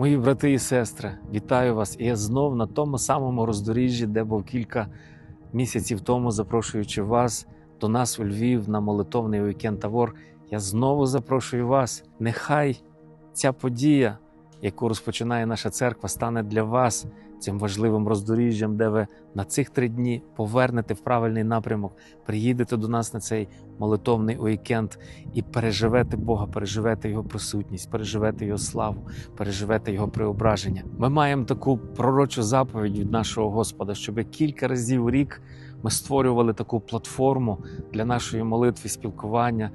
Мої брати і сестри, вітаю вас! І я знов на тому самому роздоріжжі, де був кілька місяців тому, запрошуючи вас до нас у Львів на молитовний вікенд Тавор. Я знову запрошую вас. Нехай ця подія, яку розпочинає наша церква, стане для вас цим важливим роздоріжжям, де ви на цих три дні повернете в правильний напрямок, приїдете до нас на цей молитовний уікенд і переживете Бога, переживете Його присутність, переживете Його славу, переживете Його преображення. Ми маємо таку пророчу заповідь від нашого Господа, щоб кілька разів у рік ми створювали таку платформу для нашої молитви, спілкування,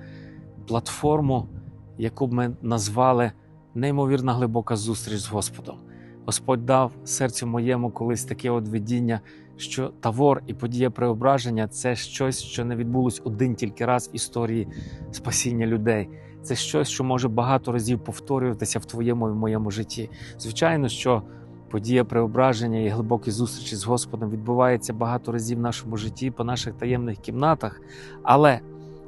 платформу, яку б ми назвали неймовірна глибока зустріч з Господом. Господь дав серцю моєму колись таке от видіння, що тавор і подія преображення це щось, що не відбулось один тільки раз в історії спасіння людей. Це щось, що може багато разів повторюватися в твоєму і в моєму житті. Звичайно, що подія преображення і глибокі зустрічі з Господом відбувається багато разів в нашому житті по наших таємних кімнатах, але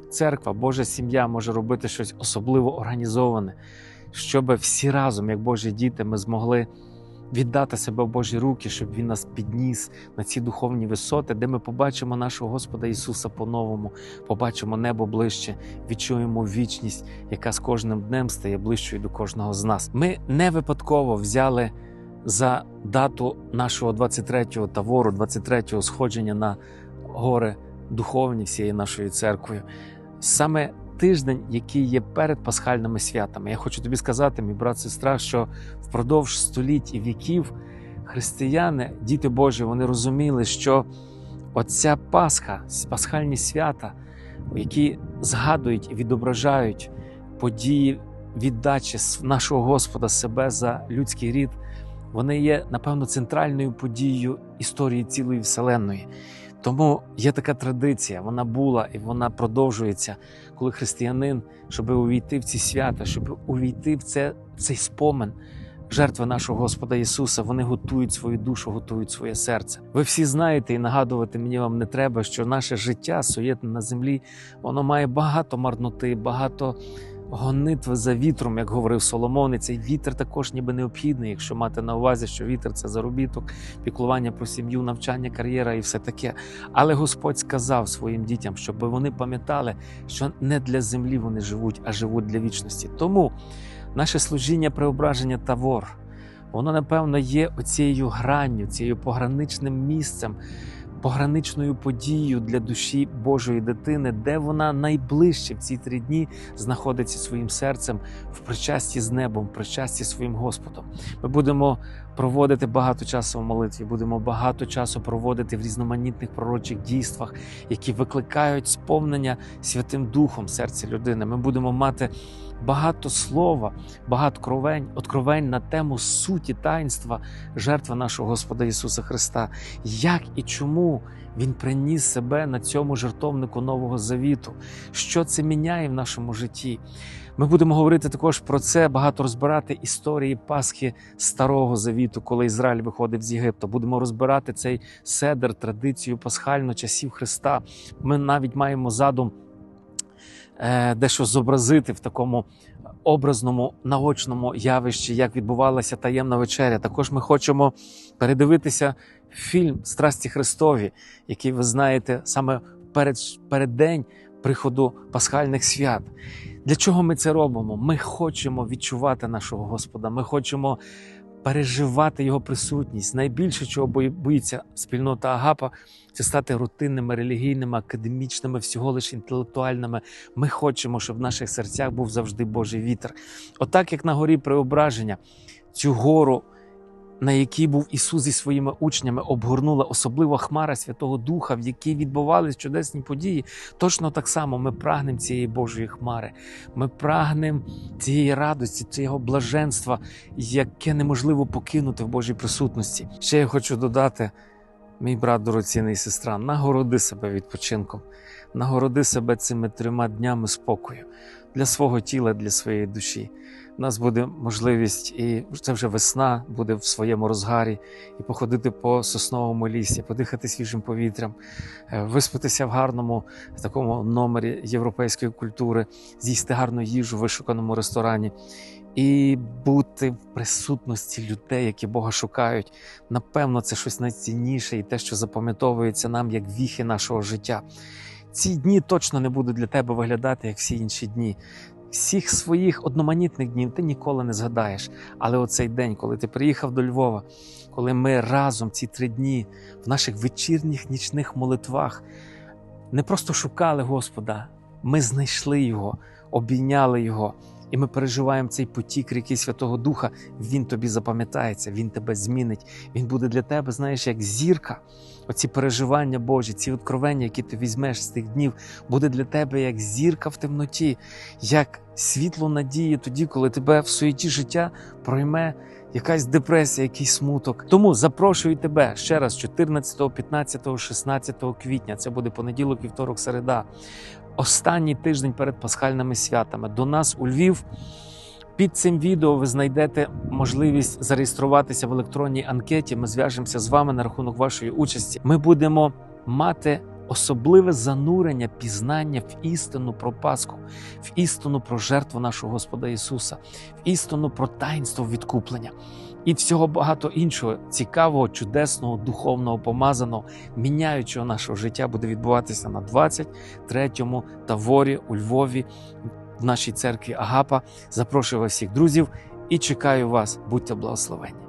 церква, Божа сім'я може робити щось особливо організоване, щоб всі разом, як Божі діти, ми змогли віддати себе в Божі руки, щоб Він нас підніс на ці духовні висоти, де ми побачимо нашого Господа Ісуса по-новому, побачимо небо ближче, відчуємо вічність, яка з кожним днем стає ближчою до кожного з нас. Ми не випадково взяли за дату нашого 23-го тавору, 23-го сходження на гори духовні всією нашою церквою. Саме тиждень, який є перед пасхальними святами. Я хочу тобі сказати, мій брат, сестра, що впродовж століть і віків християни, діти Божі, вони розуміли, що оця Пасха, пасхальні свята, які згадують і відображають події віддачі нашого Господа себе за людський рід, вони є, напевно, центральною подією історії цілої Вселенної. Тому є така традиція, вона була і вона продовжується, коли християнин, щоб увійти в ці свята, щоб увійти в, це, в цей спомин жертви нашого Господа Ісуса, вони готують свою душу, готують своє серце. Ви всі знаєте, і нагадувати мені вам не треба, що наше життя суєтне на землі, воно має багато марноти, багато гонитви за вітром, як говорив Соломон, і цей вітер також ніби необхідний, якщо мати на увазі, що вітер це заробіток, піклування про сім'ю, навчання, кар'єра і все таке. Але Господь сказав своїм дітям, щоб вони пам'ятали, що не для землі вони живуть, а живуть для вічності. Тому наше служіння преображення Тавор, воно напевно є оцією гранню, цією пограничним місцем пограничною подією для душі Божої дитини, де вона найближче в ці три дні знаходиться своїм серцем в причасті з небом, в причасті своїм Господом. Ми будемо проводити багато часу в молитві, будемо багато часу проводити в різноманітних пророчих дійствах, які викликають сповнення Святим Духом серця людини. Ми будемо мати. Багато слова, багато кровень, откровень на тему суті таїнства жертви нашого Господа Ісуса Христа, як і чому Він приніс себе на цьому жертовнику Нового Завіту, що це міняє в нашому житті. Ми будемо говорити також про це, багато розбирати історії Пасхи Старого Завіту, коли Ізраїль виходив з Єгипту. Будемо розбирати цей седер, традицію пасхальну часів Христа. Ми навіть маємо задум. Дещо зобразити в такому образному наочному явищі, як відбувалася таємна вечеря. Також ми хочемо передивитися фільм Страсті Христові, який ви знаєте саме перед, перед день приходу пасхальних свят. Для чого ми це робимо? Ми хочемо відчувати нашого Господа. Ми хочемо переживати його присутність. Найбільше чого боїться спільнота Агапа, це стати рутинними, релігійними, академічними, всього лише інтелектуальними. Ми хочемо, щоб в наших серцях був завжди Божий вітер. Отак, як на горі преображення, цю гору. На якій був Ісус зі своїми учнями, обгорнула особлива хмара Святого Духа, в якій відбувалися чудесні події. Точно так само ми прагнемо цієї Божої хмари. Ми прагнемо цієї радості, цього блаженства, яке неможливо покинути в Божій присутності. Ще я хочу додати, мій брат дорогоцінний сестра, нагороди себе відпочинком, нагороди себе цими трьома днями спокою для свого тіла, для своєї душі. У нас буде можливість, і це вже весна буде в своєму розгарі, і походити по сосновому лісі, подихати свіжим повітрям, виспатися в гарному такому номері європейської культури, з'їсти гарну їжу в вишуканому ресторані. і бути в присутності людей, які Бога шукають. Напевно, це щось найцінніше і те, що запам'ятовується нам як віхи нашого життя. Ці дні точно не будуть для тебе виглядати як всі інші дні. Всіх своїх одноманітних днів ти ніколи не згадаєш. Але оцей день, коли ти приїхав до Львова, коли ми разом ці три дні в наших вечірніх нічних молитвах не просто шукали Господа, ми знайшли Його, обійняли Його. І ми переживаємо цей потік ріки Святого Духа. Він тобі запам'ятається, він тебе змінить. Він буде для тебе, знаєш, як зірка. Оці переживання Божі, ці откровення, які ти візьмеш з тих днів, буде для тебе як зірка в темноті, як світло надії тоді, коли тебе в суєті життя пройме якась депресія, якийсь смуток. Тому запрошую тебе ще раз 14, 15, 16 квітня. Це буде понеділок, вівторок, середа. Останній тиждень перед пасхальними святами. До нас у Львів. Під цим відео ви знайдете можливість зареєструватися в електронній анкеті. Ми зв'яжемося з вами на рахунок вашої участі. Ми будемо мати особливе занурення, пізнання в істину про Пасху, в істину про жертву нашого Господа Ісуса, в істину про таїнство відкуплення і всього багато іншого цікавого, чудесного, духовного, помазаного, міняючого нашого життя буде відбуватися на 23-му таворі у Львові в нашій церкві Агапа. Запрошую вас всіх друзів і чекаю вас. Будьте благословені.